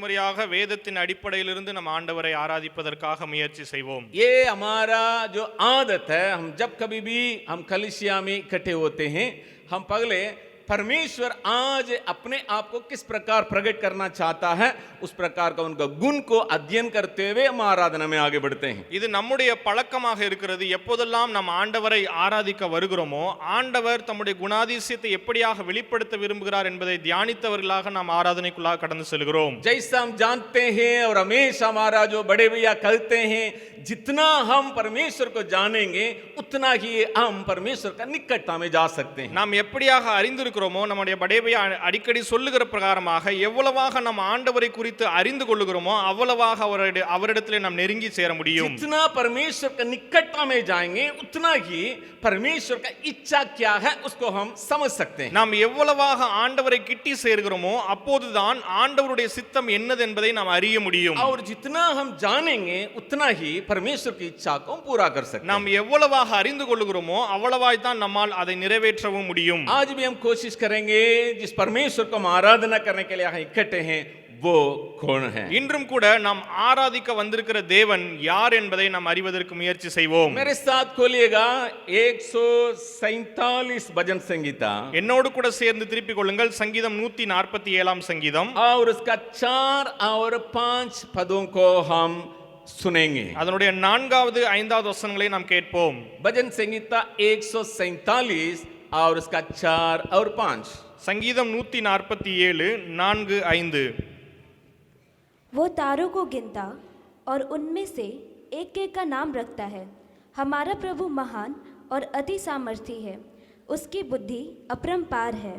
ஒரு முறையாக வேதத்தின் அடிப்படையிலிருந்து நம் ஆண்டவரை ஆராதிப்பதற்காக முயற்சி செய்வோம் ये हमारा जो आदत है हम जब कभी भी हम कलिसिया में इकट्ठे होते हैं हम पगले परमेश्वर आज अपने आप को किस प्रकार प्रकट करना चाहता है उस प्रकार का उनका गुण को अध्ययन करते हुए हम आराधना में आगे बढ़ते हैं இது நம்முடைய பழக்கமாக இருக்கிறது எப்போதெல்லாம் நம் ஆண்டவரை ஆராதிக்க வருகிறோமோ ஆண்டவர் தம்முடைய குணாதிசயத்தை எப்படியாக வெளிப்படுத்த விரும்புகிறார் என்பதை தியானித்தவர்களாக நாம் ஆராதனைக்குள்ளாக கடந்து செல்கிறோம் जैसा हम जानते हैं और हमेशा हमारा जो बड़े भैया कहते हैं जितना हम परमेश्वर को जानेंगे उतना ही हम परमेश्वर का निकटता में जा सकते हैं நாம் எப்படியாக அறிந்திருக்கிறோமோ நம்முடைய படைவை அடிக்கடி சொல்லுகிற பிரகாரமாக எவ்வளவாக நம் ஆண்டவரை குறித்து அறிந்து கொள்ளுகிறோமோ அவ்வளவாக அவருடைய அவரிடத்திலே நாம் நெருங்கி சேர முடியும் जितना परमेश्वर का निकटता में जाएंगे उतना ही परमेश्वर का इच्छा क्या है उसको हम समझ सकते हैं நாம் எவ்வளவாக ஆண்டவரை கிட்டி சேர்கிறோமோ அப்போதுதான் ஆண்டவருடைய சித்தம் என்னது என்பதை நாம் அறிய முடியும் और जितना हम जानेंगे उतना ही परमेश्वर की इच्छा को हम पूरा कर सकते நாம் எவ்வளவாக அறிந்து கொள்ளுகிறோமோ அவ்வளவாய் தான் நம்மால் அதை நிறைவேற்றவும் முடியும் हैं आज भी हम कोशिश करेंगे जिस परमेश्वर को हम आराधना करने के लिए यहाँ इकट्ठे हैं वो कौन है இன்றும் கூட நாம் ஆராதிக்க வந்திருக்கிற தேவன் யார் என்பதை நாம் அறிவதற்கு முயற்சி செய்வோம் मेरे साथ खोलिएगा 147 भजन संगीता என்னோடு கூட சேர்ந்து திருப்பிக் கொள்ளுங்கள் சங்கீதம் நூத்தி நாற்பத்தி ஏழாம் சங்கீதம் और उसका चार और पांच पदों को हम सुनेंगे அதனுடைய நான்காவது ஐந்தாவது வசனங்களை நாம் கேட்போம் भजन संगीता 147 और उसका चार और पांच சங்கீதம் நூத்தி நாற்பத்தி ஏழு நான்கு ஐந்து वो तारों को गिनता और उनमें से एक एक का नाम रखता है हमारा प्रभु महान और अति सामर्थी है उसकी बुद्धि अपरंपार है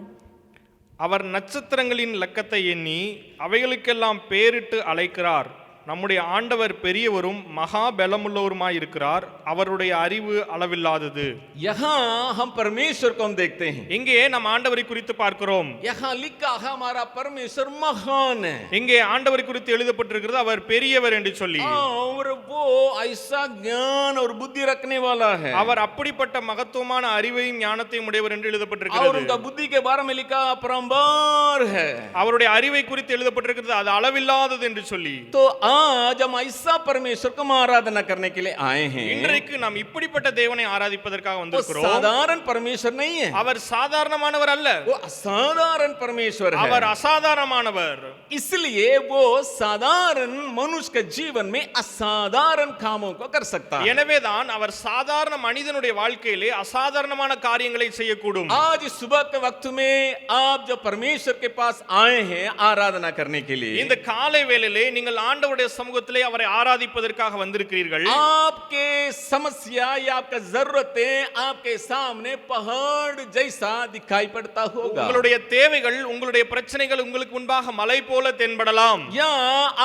அவர் நட்சத்திரங்களின் லக்கத்தை எண்ணி அவைகளுக்கெல்லாம் பேரிட்டு அழைக்கிறார் நம்முடைய ஆண்டவர் பெரியவரும் மகா பலமுள்ளவருமாய் இருக்கிறார். அவருடைய அறிவு அளவில்லாதது. யஹா ஹம் பரமேஸ்வர் கோம் தேக்தே இங்கே நம் ஆண்டவரை குறித்து பார்க்கிறோம். யஹா லிக்காக ஹமாரா பரமேஸ்வர் மகான். இங்கே ஆண்டவரை குறித்து எழுதப்பட்டிருக்கிறது அவர் பெரியவர் என்று சொல்லி. அவர் போ ஐசா ஞான ஒரு புத்தி ரக்கனே அவர் அப்படிப்பட்ட மகத்துவமான அறிவையும் ஞானத்தையும் உடையவர் என்று எழுதப்பட்டிருக்கிறது. அவருடைய புத்திக்கு பாரமெலிக்கா பரம்பார் அவருடைய அறிவை குறித்து எழுதப்பட்டிருக்கிறது அது அளவில்லாதது என்று சொல்லி. தோ आज हम ऐसा परमेश्वर को हम आराधना करने के लिए आए हैं இன்றைக்கு நாம் இப்படிப்பட்ட தேவனை ஆராதிப்பதற்காக वो வந்திருக்கிறோம் साधारण परमेश्वर नहीं है அவர் சாதாரணமானவர் அல்ல वो असाधारण परमेश्वर அவர் है அசாதாரணமானவர் इसलिए वो साधारण मनुष्य के जीवन में असाधारण कामों को कर सकता है எனவேதான் அவர் சாதாரண மனிதனுடைய வாழ்க்கையிலே அசாதாரணமான காரியங்களை செய்யக்கூடும் आज सुबह के वक्त में आप जो परमेश्वर के पास आए हैं आराधना करने के लिए இந்த காலை வேளையிலே நீங்கள் ஆண்டவருடைய சமூகத்திலே அவரை ஆராதிப்பதற்காக வந்திருக்கிறீர்கள் आपके समस्या या आपका जरूरतें आपके सामने पहाड़ जैसा दिखाई पड़ता होगा உங்களுடைய தேவைகள் உங்களுடைய பிரச்சனைகள் உங்களுக்கு முன்பாக மலை போல தென்படலாம் या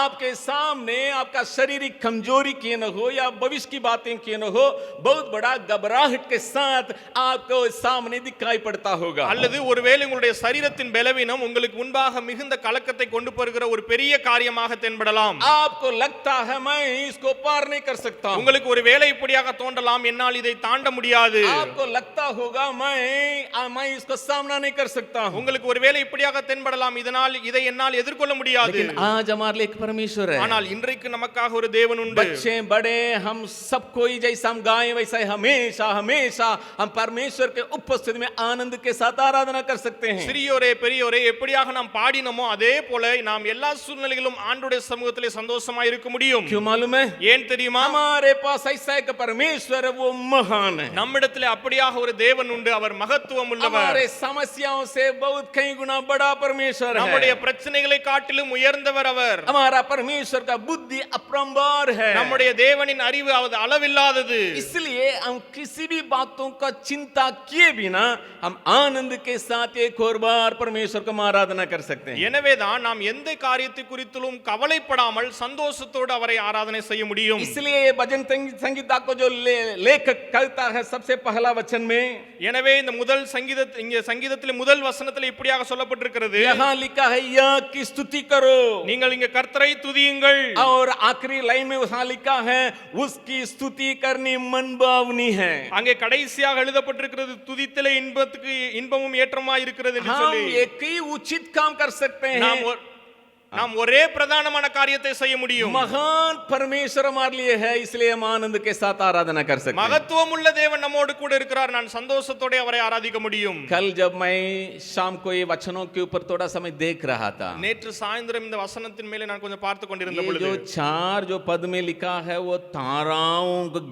आपके सामने आपका शारीरिक कमजोरी क्यों न हो या भविष्य की बातें क्यों न हो बहुत बड़ा घबराहट के साथ आपको सामने दिखाई पड़ता होगा அல்லது ஒருவேளை உங்களுடைய சரீரத்தின் பலவீனம் உங்களுக்கு முன்பாக மிகுந்த கலக்கத்தை கொண்டு போகிற ஒரு பெரிய காரியமாக தென்படலாம் आपको लगता है मैं इसको पार नहीं कर सकता हूं உங்களுக்கு ஒரு வேலை இப்படியாக தோன்றலாம் என்னால் இதை தாண்ட முடியாது आपको लगता होगा मैं आ, मैं इसको सामना नहीं कर सकता हूं உங்களுக்கு ஒரு வேலை இப்படியாக தென்படலாம் இதனால் இதை என்னால் எதிர்கொள்ள முடியாது लेकिन आज हमारे लिए एक परमेश्वर है ஆனால் இன்றைக்கு நமக்காக ஒரு தேவன் உண்டு बच्चे बड़े हम सब कोई जैसा हम गाएं वैसा ही हमेशा हमेशा हम परमेश्वर के उपस्थिति में आनंद के साथ आराधना कर सकते हैं சிறியோரே பெரியோரே எப்படியாக நாம் பாடினோமோ அதே போல நாம் எல்லா சூழ்நிலைகளும் ஆண்டுடைய சமூகத்திலே சந்தோஷமா இருக்க முடியும் क्यों मालूम है ஏன் தெரியுமா हमारे पास ऐसा एक परमेश्वर है वो महान है நம்மிடத்திலே அப்படியாக ஒரு தேவன் உண்டு அவர் மகத்துவம் உள்ளவர் हमारे समस्याओं से बहुत कई गुना बड़ा परमेश्वर நம்முடைய है பிரச்சனைகளை காட்டிலும் உயர்ந்தவர் அவர் हमारा परमेश्वर का बुद्धि अपरंपार है நம்முடைய தேவனின் அறிவு அது அளவில்லாதது इसलिए हम किसी भी बातों का चिंता किए बिना हम आनंद के साथ एक और बार परमेश्वर को हम आराधना कर सकते हैं எனவேதான் நாம் எந்த காரியத்தை குறித்திலும் கவலைப்படாமல் சந்தோஷத்தோடு அவரை ஆராதனை செய்ய முடியும் इसलिए ये भजन संगी- संगीता को जो ले, लेखक कहता है सबसे पहला वचन में எனவே இந்த முதல் சங்கீத இங்க சங்கீதத்திலே முதல் வசனத்தில் இப்படியாக சொல்லப்பட்டிருக்கிறது यहाँ लिखा है या की स्तुति करो நீங்கள் இங்க கர்த்தரை துதியுங்கள் और आखिरी लाइन में वहां लिखा है उसकी स्तुति करनी मन भावनी है அங்கே கடைசியாக எழுதப்பட்டிருக்கிறது துதித்திலே இன்பத்துக்கு இன்பமும் ஏற்றமா இருக்கிறது என்று हम சொல்லி एक ही उचित काम कर सकते நாம் हैं ஒரு- நாம் ஒரே பிரதானமான காரியத்தை செய்ய முடியும். மகான் பரமேஸ்வர மார்லிய ஹே இஸ்லே ஆனந்த் கே சாத் ஆராதனா கர் சக்தே. மகத்துவம் உள்ள தேவன் நம்மோடு கூட இருக்கிறார். நான் சந்தோஷத்தோட அவரை ஆராதிக்க முடியும். கல் ஜப் மை ஷாம் கோய் வச்சனோ கே ஊப்பர் தோடா சமய தேக் ரஹா தா நேற்று சாயந்தரம் இந்த வசனத்தின் மேலே நான் கொஞ்சம் பார்த்து கொண்டிருந்த பொழுது ஜோ சார் ஜோ பத் மே ஹே வோ தாராவும் கோ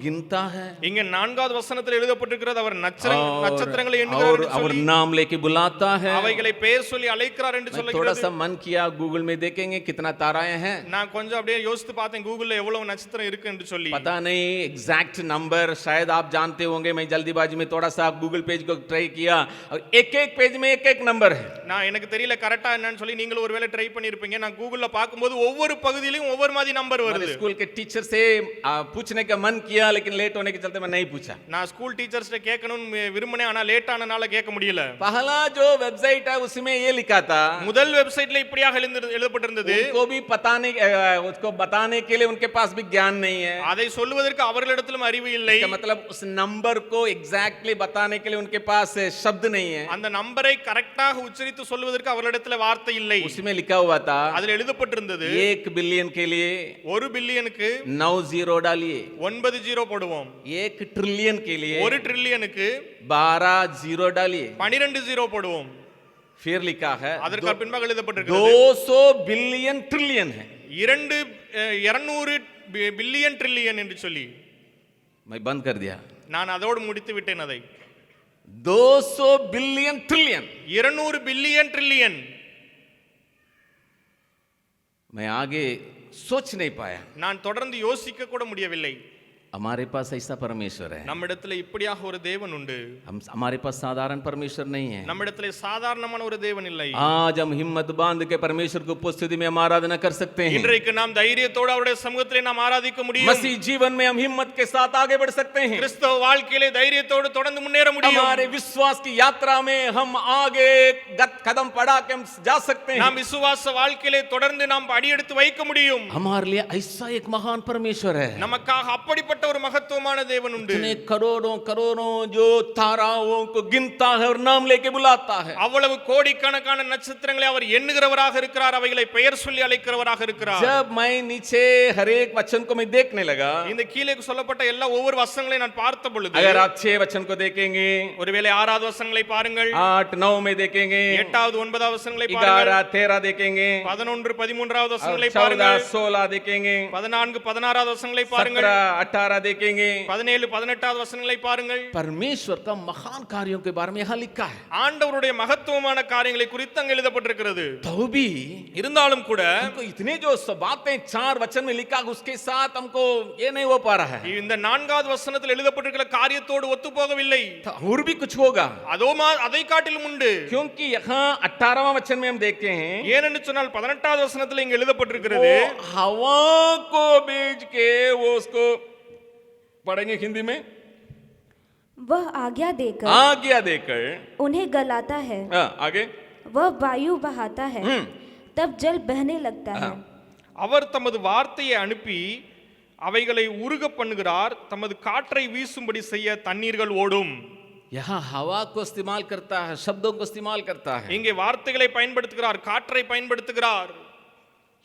ஹே இங்க நான்காவது வசனத்தில் எழுதப்பட்டிருக்கிறது அவர் நட்சத்திரம் நட்சத்திரங்களை எண்ணுகிறார் அவர் நாம் லேக்கி புலாத்தா ஹே அவைகளை பேர் சொல்லி அழைக்கிறார் என்று சொல்லுகிறது தோடா சா மன் கியா கூகுள் மே देखेंगे कितना ताराएं हैं நான் கொஞ்சம் அப்படியே யோசித்து பார்த்தேன் கூகுள்ல எவ்வளவு நட்சத்திரம் இருக்கு என்று சொல்லி पता नहीं एग्जैक्ट नंबर शायद आप जानते होंगे मैं जल्दीबाजी में थोड़ा सा गूगल पेज को ट्राई किया और एक एक पेज में एक एक नंबर है நான் எனக்கு தெரியல கரெக்டா என்னன்னு சொல்லி நீங்களும் ஒருவேளை ட்ரை பண்ணியிருப்பீங்க நான் கூகுள்ல பார்க்கும்போது ஒவ்வொரு பகுதியிலும் ஒவ்வொரு மாதிரி நம்பர் मेरे வருது स्कूल के टीचर से आ, पूछने का मन किया लेकिन लेट होने के चलते मैं नहीं पूछा நான் ஸ்கூல் டீச்சர்ஸ்ட்ட கேட்கணும்னு விரும்பினேன் ஆனா லேட் ஆனனால கேட்க முடியல पहला जो वेबसाइट है उसमें ये लिखा था முதல் வெப்சைட்ல இப்படியாக எழுந்து- எழுதப்பட்டிருந்தது उनको भी बताने अ, उसको बताने के लिए उनके पास भी ज्ञान नहीं है அதை சொல்லுவதற்கு அவர்களிடத்திலும் அறிவு இல்லை इसका मतलब उस नंबर को एग्जैक्टली बताने के लिए उनके पास शब्द नहीं है அந்த நம்பரை கரெக்டாக உச்சரித்து சொல்லுவதற்கு அவர்களிடத்துல வார்த்தை இல்லை उसमें लिखा हुआ था அதில் எழுதப்பட்டிருந்தது एक बिलियन के लिए ஒரு பில்லியனுக்கு नौ जीरो डालिए ஒன்பது ஜீரோ போடுவோம் एक ट्रिलियन के लिए ஒரு ட்ரில்லியனுக்கு बारह जीरो डालिए பனிரெண்டு ஜீரோ போடுவோம் ஃபியர்லிக்காக அதற்கு பின்பாக எழுதப்பட்டிருக்கிறது. தோசோ பில்லியன் ட்ரில்லியன் இரண்டு இருநூறு பில்லியன் ட்ரில்லியன் என்று சொல்லி. மை பந்த் கருதியா? நான் அதோடு முடித்து விட்டேன் அதை. தோசோ பில்லியன் ட்ரில்லியன் இருநூறு பில்லியன் ட்ரில்லியன் மை ஆகே சோச்சினை சோச் நான் தொடர்ந்து யோசிக்க கூட முடியவில்லை. हमारे पास ऐसा परमेश्वर है நம்மிடத்துல இப்படியாக ஒரு தேவன் உண்டு हम हमारे पास साधारण परमेश्वर नहीं है நம்மிடத்துல சாதாரணமான ஒரு தேவன் இல்லை आज हम हिम्मत बांध के परमेश्वर की उपस्थिति में हम आराधना कर सकते हैं இன்றைக்கு நாம் தைரியத்தோடு அவருடைய சமூகத்திலே நாம் ஆராதிக்க முடியும் मसीह जीवन में हम हिम्मत के साथ आगे बढ़ सकते हैं கிறிஸ்தவ வாழ்க்கையிலே தைரியத்தோடு தொடர்ந்து முன்னேற முடியும் हमारे विश्वास की यात्रा में हम आगे गत कदम बढ़ा के हम जा सकते हैं நாம் விசுவாச வாழ்க்கையிலே தொடர்ந்து நாம் அடியெடுத்து வைக்க முடியும் हमारे लिए ऐसा एक महान परमेश्वर है நமக்காக அப்படிப்பட்ட ஒரு மகத்துவமான தேவன் உண்டு. கரோரோ கரோரோ ஜோ தாராவோ கிந்தாக அவர் நாம் அவ்வளவு கோடிக்கணக்கான நட்சத்திரங்களை அவர் எண்ணுகிறவராக இருக்கிறார் அவைகளை பெயர் சொல்லி அழைக்கிறவராக இருக்கிறார். ஜப் மை நீச்சே ஹரேக் வச்சன் கோ மை தேக்னே இந்த கீழே சொல்லப்பட்ட எல்லா ஒவ்வொரு வசனங்களை நான் பார்த்த பொழுது अगर आप 6 वचन को ஒருவேளை ஆறாவது வசனங்களை பாருங்கள். 8 9 में எட்டாவது ஒன்பதாவது வசனங்களை பாருங்கள். 11 13 देखेंगे 11 13வது வசனங்களை பாருங்கள். 14 16 देखेंगे 14 16வது பாருங்கள். 17 आराधेंगे 17 18வது வசனங்களை பாருங்கள். பரமேஸ்வர் का महान कार्यों के ஆண்டவருடைய மகத்துவமான காரியங்களை குறித்து அங்கே எழுதப்பட்டிருக்கிறது. தௌபி இருந்தாலும் கூட இத்தனை ஜோஸ் बातें चार वचन में लिखा उसके साथ हमको ये नहीं இந்த நான்காவது வசனத்தில் எழுதப்பட்டிருக்கிற காரியத்தோடு ஒத்து போகவில்லை और भी कुछ அதோ அதை காட்டிலும் உண்டு. क्योंकि यहां 18वां वचन में हम देखते சொன்னால் 18வது வசனத்தில் இங்கே எழுதப்பட்டிருக்கிறது. हवा को बेच के वो पढ़ेंगे हिंदी में वह आज्ञा देकर आज्ञा देकर उन्हें गलाता है हाँ, आगे वह वायु बहाता है हम्म। तब जल बहने लगता है அவர் தமது வார்த்தையை அனுப்பி அவைகளை உருக பண்ணுகிறார் தமது காற்றை வீசும்படி செய்ய தண்ணீர்கள் ஓடும் यहाँ हवा को इस्तेमाल करता है शब्दों को इस्तेमाल करता है இங்கே வார்த்தைகளை பயன்படுத்துகிறார் காற்றை பயன்படுத்துகிறார்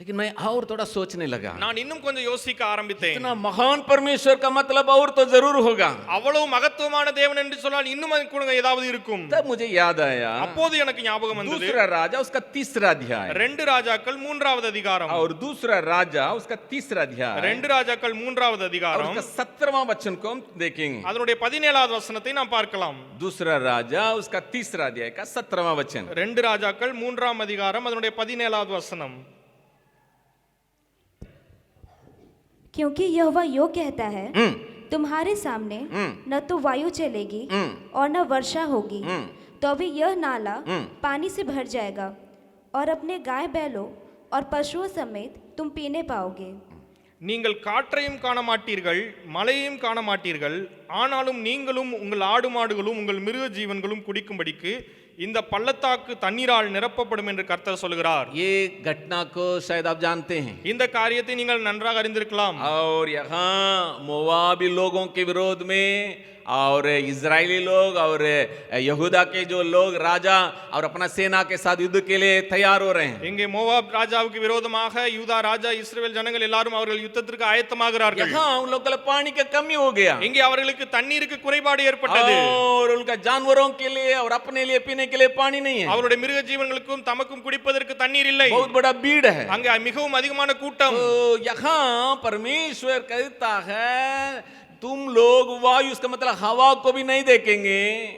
लेकिन मैं और थोड़ा सोचने लगा நான் இன்னும் கொஞ்சம் யோசிக்க ஆரம்பித்தேன் इतना महान परमेश्वर का मतलब और तो जरूर होगा அவ்வளவு மகத்துவமான தேவன் என்று சொன்னால் இன்னும் அது கூட ஏதாவது இருக்கும் तब मुझे याद आया அப்போது எனக்கு ஞாபகம் வந்தது दूसरा राजा उसका तीसरा अध्याय ரெண்டு ராஜாக்கள் மூன்றாவது அதிகாரம் और दूसरा राजा उसका तीसरा अध्याय ரெண்டு ராஜாக்கள் மூன்றாவது और அதிகாரம் उसका सत्रहवा वचन को हम देखेंगे அதனுடைய பதினேழாவது வசனத்தை நாம் பார்க்கலாம் दूसरा राजा उसका तीसरा अध्याय का सत्रहवा वचन ரெண்டு ராஜாக்கள் மூன்றாம் அதிகாரம் அதனுடைய பதினேழாவது வசனம் क्योंकि यह यो कहता है हम्म, तुम्हारे सामने हम्म। न तो वायु चलेगी हम्म, और न वर्षा होगी हम्म। तो भी यह नाला हम्म। पानी से भर जाएगा और अपने गाय बैलों और पशुओं समेत तुम पीने पाओगे நீங்கள் காற்றையும் காண மாட்டீர்கள் மழையையும் காண மாட்டீர்கள் ஆனாலும் நீங்களும் உங்கள் ஆடு மாடுகளும் உங்கள் மிருக ஜீவன்களும் குடிக்கும்படிக்கு இந்த பள்ளத்தாக்கு தண்ணீரால் நிரப்பப்படும் என்று கர்த்தர் சொல்கிறார் ये घटना को शायद आप जानते हैं இந்த காரியத்தை நீங்கள் நன்றாக அறிந்திருக்கலாம் और यहाँ मोवाबी लोगों के विरोध में और इजरायली लोग और यहूदा के जो लोग राजा और अपना सेना के साथ युद्ध के लिए तैयार हो रहे हैं இங்கே மோவாப் ராஜாவுக்கு விரோதமாக யூதா ராஜா இஸ்ரவேல் ஜனங்கள் எல்லாரும் அவர்கள் யுத்தத்திற்கு ஆயத்தமாகிறார்கள் यहाँ उन लोगों को पानी का कमी हो गया இங்கே அவர்களுக்கு தண்ணீருக்கு குறைபாடு ஏற்பட்டது और उनका जानवरों के लिए और अपने लिए पीने के लिए पानी नहीं है அவருடைய மிருக ஜீவன்களுக்கும் தமக்கும் குடிப்பதற்கு தண்ணீர் இல்லை बहुत बड़ा भीड़ है அங்கே மிகவும் அதிகமான கூட்டம் तो यहाँ परमेश्वर कहता है तुम लोग वायु उसका मतलब हवा को भी नहीं देखेंगे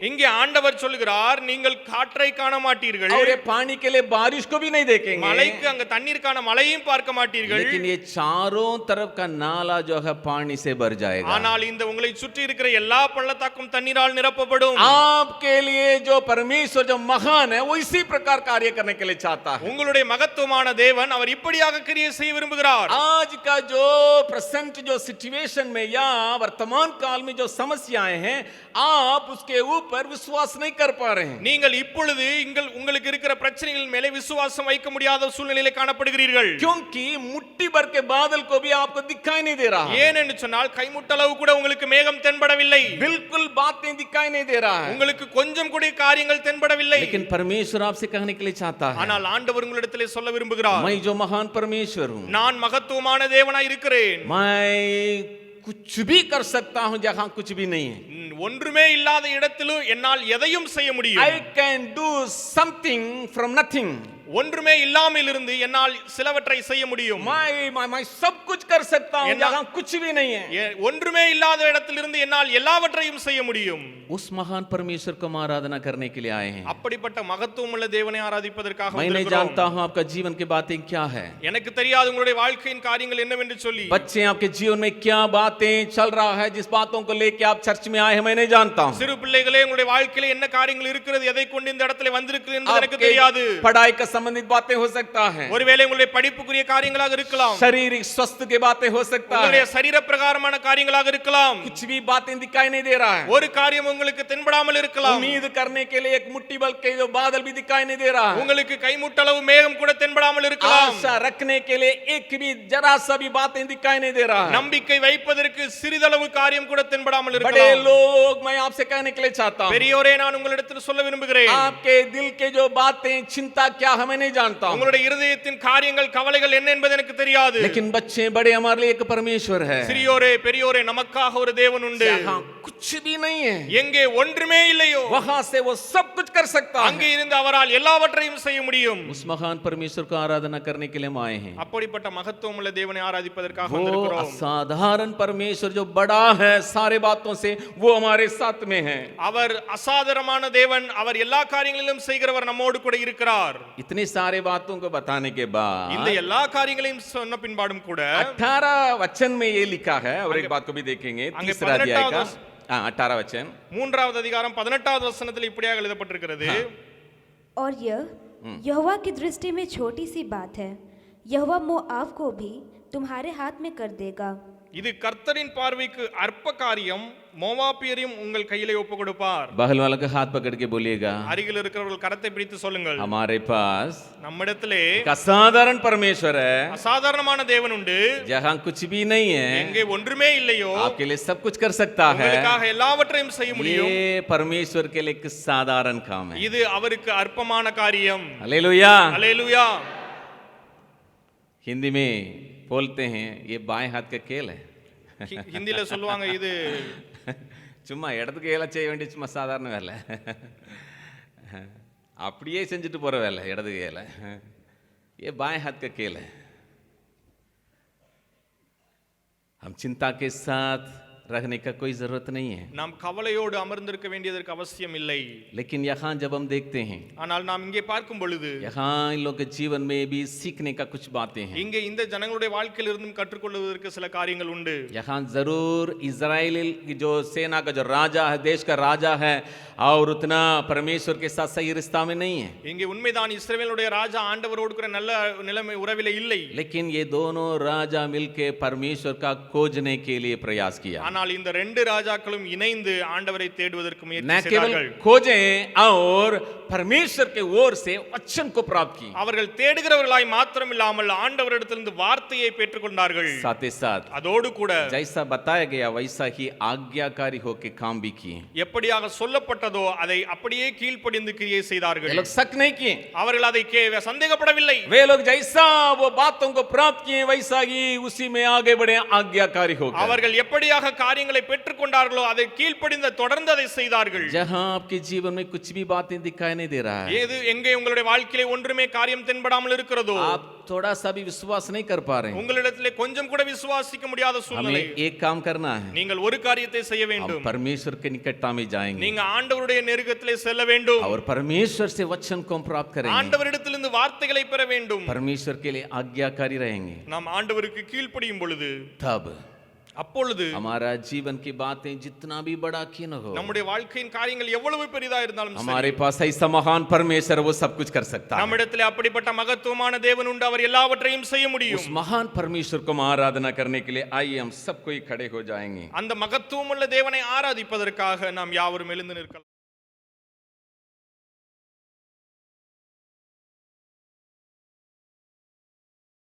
இங்கே ஆண்டவர் சொல்கிறார் நீங்கள் காற்றை காண மாட்டீர்கள் और ये पानी के लिए बारिश को भी नहीं देखेंगे மலைக்கு அங்க தண்ணீருக்கான மழையும் பார்க்க மாட்டீர்கள் लेकिन ये चारों तरफ का नाला जो है पानी से भर जाएगा ஆனால் இந்த உங்களை சுற்றி இருக்கிற எல்லா பள்ளத்தாக்கும் தண்ணீரால் நிரப்பப்படும் आपके लिए जो परमेश्वर जो महान है वो इसी प्रकार कार्य करने के लिए चाहता है உங்களுடைய மகத்துவமான தேவன் அவர் இப்படியாக கிரியை செய்ய விரும்புகிறார் आज का जो प्रेजेंट जो सिचुएशन में या वर्तमान काल में जो समस्याएं हैं आप उसके ऊपर विश्वास नहीं कर पा रहे हैं நீங்கள் இப்பொழுது இங்கள் உங்களுக்கு இருக்கிற பிரச்சனைகள் மேலே விசுவாசம் வைக்க முடியாத சூழ்நிலையில காணப்படுகிறீர்கள் क्योंकि मुट्ठी भर के बादल को भी आपको दिखाई नहीं दे रहा है ஏன் என்று சொன்னால் கைமுட்டளவு கூட உங்களுக்கு மேகம் தென்படவில்லை बिल्कुल बातें दिखाई नहीं दे रहा है உங்களுக்கு கொஞ்சம் கூட காரியங்கள் தென்படவில்லை लेकिन परमेश्वर आपसे कहने के लिए चाहता है ஆனால் ஆண்டவர் உங்களிடத்திலே சொல்ல விரும்புகிறார் मैं जो महान परमेश्वर हूँ நான் மகத்துவமான தேவனாய் இருக்கிறேன் मैं कुछ भी कर सकता हूँ जहाँ कुछ भी नहीं है ம், ஒன்றுமே இல்லாத இடத்திலும் என்னால் எதையும் செய்ய முடியும் I can do something from nothing. ஒன்றுமே இல்லாமல் இருந்து என்னால் சிலவற்றை செய்ய முடியும் मैं मैं मैं सब कुछ कर सकता हूँ ये ना- जहाँ कुछ भी नहीं है எ- ஒன்றுமே இல்லாத இடத்திலிருந்து என்னால் எல்லாவற்றையும் செய்ய முடியும் उस महान परमेश्वर को हम आराधना करने के लिए आए हैं அப்படிப்பட்ட மகத்துவம் உள்ள தேவனை ஆராதிப்பதற்காக मैं नहीं வந்திருக்கிறோம். जानता हूँ आपका जीवन की बातें क्या है எனக்கு தெரியாது உங்களுடைய வாழ்க்கையின் காரியங்கள் என்னவென்று சொல்லி बच्चे आपके जीवन में क्या बातें चल रहा है जिस बातों को लेके आप चर्च में आए हैं मैं नहीं जानता हूँ சிறு பிள்ளைகளே உங்களுடைய வாழ்க்கையில என்ன காரியங்கள் இருக்கிறது எதை கொண்டு இந்த இடத்துல வந்திருக்கிறது என்பது எனக்கு தெரியாது आपके पढ़ाई का संबंधित बातें हो सकता है ஒருவேளை உங்களுடைய படிப்புக்குரிய காரியங்களாக இருக்கலாம் शारीरिक स्वास्थ्य की बातें हो सकता உங்களுடைய है சரீர பிரகாரமான காரியங்களாக இருக்கலாம் कुछ भी बातें दिखाई नहीं दे रहा है ஒரு காரியம் உங்களுக்கு தென்படாமல் இருக்கலாம் उम्मीद करने के लिए एक मुट्ठी बल के जो बादल भी दिखाई नहीं दे रहा है உங்களுக்கு கைமுட்டளவு மேகம் கூட தென்படாமல் இருக்கலாம் आशा रखने के लिए एक भी जरा सा भी बातें दिखाई नहीं दे रहा है நம்பிக்கை வைப்பதற்கு சிறிதளவு காரியம் கூட தென்படாமல் बड़े இருக்கலாம் लोग मैं आपसे कहने के लिए चाहता हूँ பெரியோரே நான் உங்களிடத்தில் சொல்ல விரும்புகிறேன் आपके दिल के जो बातें चिंता क्या है मैं नहीं जानता हूँ உங்களுடைய இருதயத்தின் காரியங்கள் கவலைகள் என்ன என்பது எனக்கு தெரியாது लेकिन बच्चे बड़े हमारे लिए एक परमेश्वर है சிறியோரே பெரியோரே நமக்காக ஒரு தேவன் உண்டு जहाँ कुछ भी नहीं है எங்கே ஒன்றுமே இல்லையோ वहां से वो सब कुछ कर सकता அங்கே है இருந்து அவரால் எல்லாவற்றையும் செய்ய முடியும் उस महान परमेश्वर को आराधना करने के लिए हम आए हैं அப்படிப்பட்ட மகத்துவம் உள்ள தேவனை ஆராதிப்பதற்காக वो வந்திருக்கிறோம் असाधारण परमेश्वर जो बड़ा है सारे बातों से वो हमारे साथ में है அவர் அசாதாரணமான தேவன் அவர் எல்லா காரியங்களிலும் செய்கிறவர் நம்மோடு கூட இருக்கிறார் इतनी सारे बातों को बताने के இந்த बाद எல்லா காரியங்களையும் சொன்ன பின்பாடும் கூட अठारह वचन में ये लिखा है और एक बात को भी देखेंगे आगे तीसरा अध्याय का 18 हाँ अठारह वचन மூன்றாவது அதிகாரம் பதினெட்டாவது வசனத்தில் இப்படியாக எழுதப்பட்டிருக்கிறது और यह यहोवा की दृष्टि में छोटी सी बात है यहोवा मोआब को भी तुम्हारे हाथ में कर देगा இது கர்த்தரின் பார்வைக்கு அற்ப காரியம் மோவாப்பியரையும் உங்கள் கையிலே ஒப்பு கொடுப்பார் बहल वालों का हाथ पकड़ के बोलिएगा அருகில் இருக்கிறவர்கள் கரத்தை பிடித்து சொல்லுங்கள் हमारे पास நம்மிடத்திலே एक असाधारण परमेश्वर है அசாதாரணமான தேவன் உண்டு जहाँ कुछ भी नहीं है எங்கே ஒன்றுமே இல்லையோ आपके लिए सब कुछ कर सकता है உங்களுக்காக எல்லாவற்றையும் செய்ய முடியும் ये परमेश्वर के लिए एक साधारण काम है இது அவருக்கு அற்பமான காரியம் हालेलुया அலேலுயா हिंदी में बोलते हैं ये बाएं हाथ का खेल है ஹி- ஹிந்தில சொல்லுவாங்க இது சும்மா இடத்துக்கு வேலை செய்ய வேண்டிய சும்மா சாதாரண வேலை அப்படியே செஞ்சுட்டு போற வேலை இடது வேலை ये बाएं हाथ का खेल है हम चिंता के साथ रहने का कोई जरूरत नहीं है நாம் கவலையோடு அமர்ந்திருக்க வேண்டியதற்கு அவசியம் இல்லை लेकिन यहाँ जब हम देखते हैं ஆனால் நாம் இங்கே பார்க்கும் பொழுது यहाँ इन लोग के जीवन में भी सीखने का कुछ बातें हैं இங்கே இந்த ஜனங்களுடைய வாழ்க்கையில் இருந்தும் கற்றுக்கொள்வதற்கு சில காரியங்கள் உண்டு यहाँ जरूर इज़राइल की जो सेना का जो राजा है देश का राजा है और उतना परमेश्वर के साथ सही रिश्ता में नहीं है இங்கே உண்மைதான் இஸ்ரவேலுடைய ராஜா ஆண்டவரோடு கூட நல்ல நிலைமை உறவில இல்லை लेकिन ये दोनों राजा मिलके परमेश्वर का खोजने के लिए प्रयास किया ஆனால் இந்த ரெண்டு ராஜாக்களும் இணைந்து ஆண்டவரை தேடுவதற்கு न முயற்சி केवल செய்தார்கள் खोजें और परमेश्वर के ओर से वचन को प्राप्त की அவர்கள் தேடுகிறவர்களாய் மாத்திரமில்லாமல் ஆண்டவரிடத்திலிருந்து வார்த்தையை பெற்றுக்கொண்டார்கள் साथ ही साथ அதோடு கூட जैसा बताया गया वैसा ही आज्ञाकारी होके काम भी किए எப்படியாக சொல்லப்பட்டதோ அதை அப்படியே கீழ்ப்படிந்து கிரியை ये செய்தார்கள் लोग शक नहीं किए அவர்கள் அதை கே- சந்தேகப்படவில்லை वे लोग जैसा वो बातों को प्राप्त किए वैसा ही उसी में आगे बढ़े आज्ञाकारी होकर அவர்கள் எப்படியாக காரியங்களை பெற்றுக்கொண்டார்களோ அதை கீழ்ப்படிந்த தொடர்ந்து அதை செய்தார்கள் जहां आपके जीवन में कुछ भी बातें दिखाई नहीं दे रहा है ஏது எங்கே உங்களுடைய வாழ்க்கையிலே ஒன்றுமே காரியம் தென்படாமல் இருக்கிறதோ आप थोड़ा सा भी विश्वास नहीं कर पा रहे हैं உங்களிடத்திலே கொஞ்சம் கூட விசுவாசிக்க முடியாத हमें சூழ்நிலை एक काम करना है நீங்கள் ஒரு காரியத்தை செய்ய हम வேண்டும் परमेश्वर के निकटता में जाएंगे நீங்க ஆண்டவருடைய நெருக்கத்திலே செல்ல வேண்டும் और परमेश्वर से वचन को हम प्राप्त करेंगे ஆண்டவரிடத்திலிருந்து வார்த்தைகளை பெற வேண்டும் परमेश्वर के लिए आज्ञाकारी रहेंगे நாம் ஆண்டவருக்கு கீழ்ப்படியும் பொழுது तब அப்பொழுது हमारा जीवन की बातें जितना भी बड़ा क्यों न हो நம்முடைய வாழ்க்கையின் காரியங்கள் எவ்வளவு பெரிதா இருந்தாலும் சரி, हमारे पास ऐसा महान परमेश्वर है, वो सब कुछ कर सकता है நம்மிடத்திலே அப்படிப்பட்ட மகத்துவமான தேவன் உண்டு அவர் எல்லாவற்றையும் செய்ய முடியும் उस महान परमेश्वर को हम आराधना करने के लिए आइए हम सबको ही खड़े हो जाएंगे அந்த மகத்துவமுள்ள தேவனை ஆராதிப்பதற்காக நாம் யாவரும் எழுந்து நிற்கலாம்